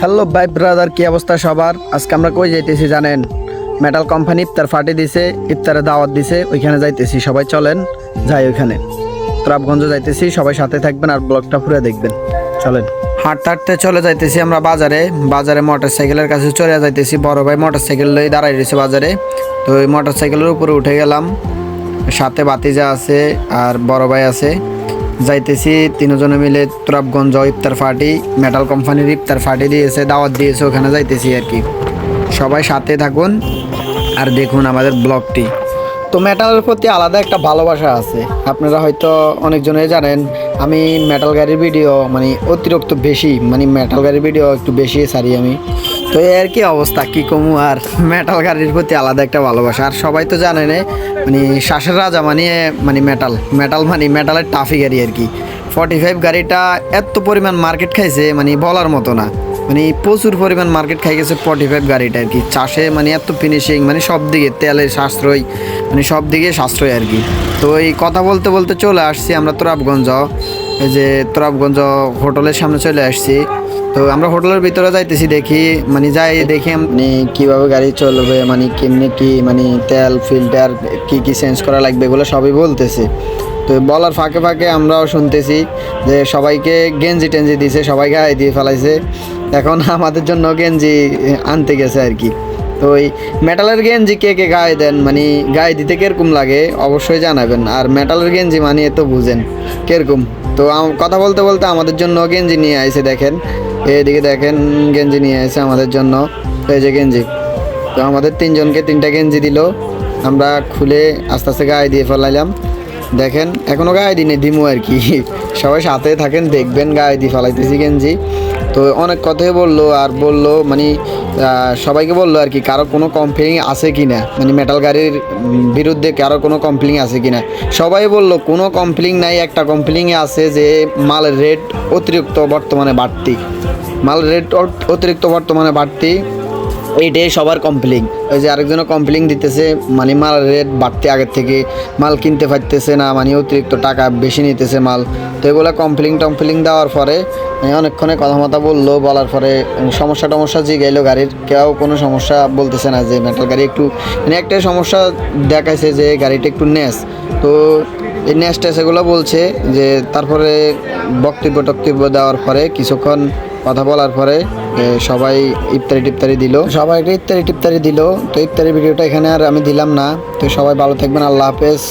Hello ভাই brother, কি অবস্থা সবার? আজকে আমরা কই যাইতেছি জানেন? মেটাল কোম্পানি ইফতার পার্টি দিছে ইফতারে দাওয়াত দিছে, ওইখানে যাইতেছি, সবাই চলেন, যাই ওইখানে। তুরাবগঞ্জ যাইতেছি, সবাই সাথে থাকবেন আর ব্লগটা পুরো দেখবেন। চলেন। হাঁটতে হাঁটতে চলে যাইতেছি আমরা বাজারে বাজারে মোটর সাইকেলের কাছে চলে যাইতেছি, বড় ভাই মোটর সাইকেল লই দাঁড়াই রয়েছে বাজারে। তো ওই মোটর সাইকেলের উপরে উঠে গেলাম, সাথে বাতিজা আছে আর বড় ভাই আছে। যাইতেছি, তিনজনে মিলে তুরাবগঞ্জ ইফতার পার্টি মেটাল কোম্পানির ইফতার পার্টি দিয়েছে, দাওয়াত দিয়েছে, ওখানে যাইতেছি আর কি। সবাই সাথে থাকুন আর দেখুন আমাদের ব্লগটি। তো মেটালের প্রতি আলাদা একটা ভালোবাসা আছে। আপনারা হয়তো অনেকজনে জানেন, আমি মেটাল গাড়ির ভিডিও মানে অতিরিক্ত বেশি মানে মেটাল গাড়ির ভিডিও একটু বেশি সারি আমি। তো এই আর কি অবস্থা? কি কমু? আর মেটাল গাড়ির প্রতি আলাদা একটা ভালোবাসা। আর সবাই তো জানে না মানে শ্বাসের রাজা মানে মানে মেটাল মেটাল মানে মেটালের টাফি গাড়ি আর কি। ফর্টি ফাইভ গাড়িটা এত পরিমাণ মার্কেট খাইছে মানে বলার মতো না। মানে প্রচুর পরিমাণ মার্কেট খাই গেছে ফর্টি ফাইভ গাড়িটা আর কি। চাষে মানে এত ফিনিশিং মানে সব দিকে তেলের সাশ্রয় মানে সব দিকে সাশ্রয় আর কি। তো এই কথা বলতে বলতে চলে আসছি আমরা তোরাবগঞ্জ। এই যে তোরাবগঞ্জ হোটেলের সামনে চলে আসছি। তো আমরা হোটেলের ভিতরে যাইতেছি দেখি মানে যাই দেখি মানে কীভাবে গাড়ি চলবে মানে কেমনি কি মানে তেল ফিল্টার কি কি চেঞ্জ করা লাগবে, এগুলো সবই বলতেছে। তো বলার ফাঁকে ফাঁকে আমরাও শুনতেছি যে সবাইকে গেঞ্জি টেঞ্জি দিছে সবাই গায়ে দিয়ে ফেলাইছে। এখন আমাদের জন্য গেঞ্জি আনতে গেছে আর কি। তো ওই মেটালের গেঞ্জি কে কে গায়ে দেন মানে গায়ে দিতে কীরকম লাগে, অবশ্যই জানাবেন। আর মেটালের গেঞ্জি মানিয়ে তো বুঝেন কীরকম। তো কথা বলতে বলতে আমাদের জন্য গেঞ্জি নিয়ে আইছে দেখেন। এদিকে দেখেন গেঞ্জি নিয়ে আসে আমাদের জন্য। এই যে গেঞ্জি। তো আমাদের তিনজনকে তিনটা গেঞ্জি দিল। আমরা খুলে আস্তে আস্তে গায়ে দিয়ে ফেলাইলাম। দেখেন, এখনও গায়ে দিনে দিমু আর কি। সবাই সাথে থাকেন, দেখবেন গায়ে দিয়ে ফেলাইতেছি গেঞ্জি। তো অনেক কথাই বলল আর বলল মানে সবাইকে বলল আর কি, কারও কোনো কমপ্লেন আছে কি না? মানে মেটাল গাড়ির বিরুদ্ধে কারও কোনো কমপ্লেন আছে কি না? সবাই বলল, কোনো কমপ্লেন নাই, একটা কমপ্লেন আছে যে মাল রেট অতিরিক্ত বর্তমানে বাড়তি। মাল রেট অতিরিক্ত বর্তমানে বাড়তি। এইটাই সবার কমপ্লেন ওই যে আরেকজনও কমপ্লেন দিতেছে মানে মাল রেট বাড়তে আগের থেকে, মাল কিনতে পারতেছে না মানে অতিরিক্ত টাকা বেশি নিতেছে মাল। তো এগুলো কমপ্লেন টমপ্লেন দেওয়ার পরে অনেকক্ষণে কথা মতো বলল, বলার পরে সমস্যা টমস্যা যে গেলো গাড়ির। কেউ কোনো সমস্যা বলতেছে না যে মেটাল গাড়ি একটু মানে একটাই সমস্যা দেখাইছে যে গাড়িটা একটু নেস। তো এই নেক্সট এগুলো বলছে যে, তারপরে বক্তব্য টক্তব্য দেওয়ার পরে কিছুক্ষণ কথা বলার পরে সবাই ইফতারি টিফতারি দিল। সবাইকে ইফতারি টিফতারি দিল। তো ইফতারি ভিডিওটা এখানে আর আমি দিলাম না। তো সবাই ভালো থাকবেন। আল্লাহ হাফেজ।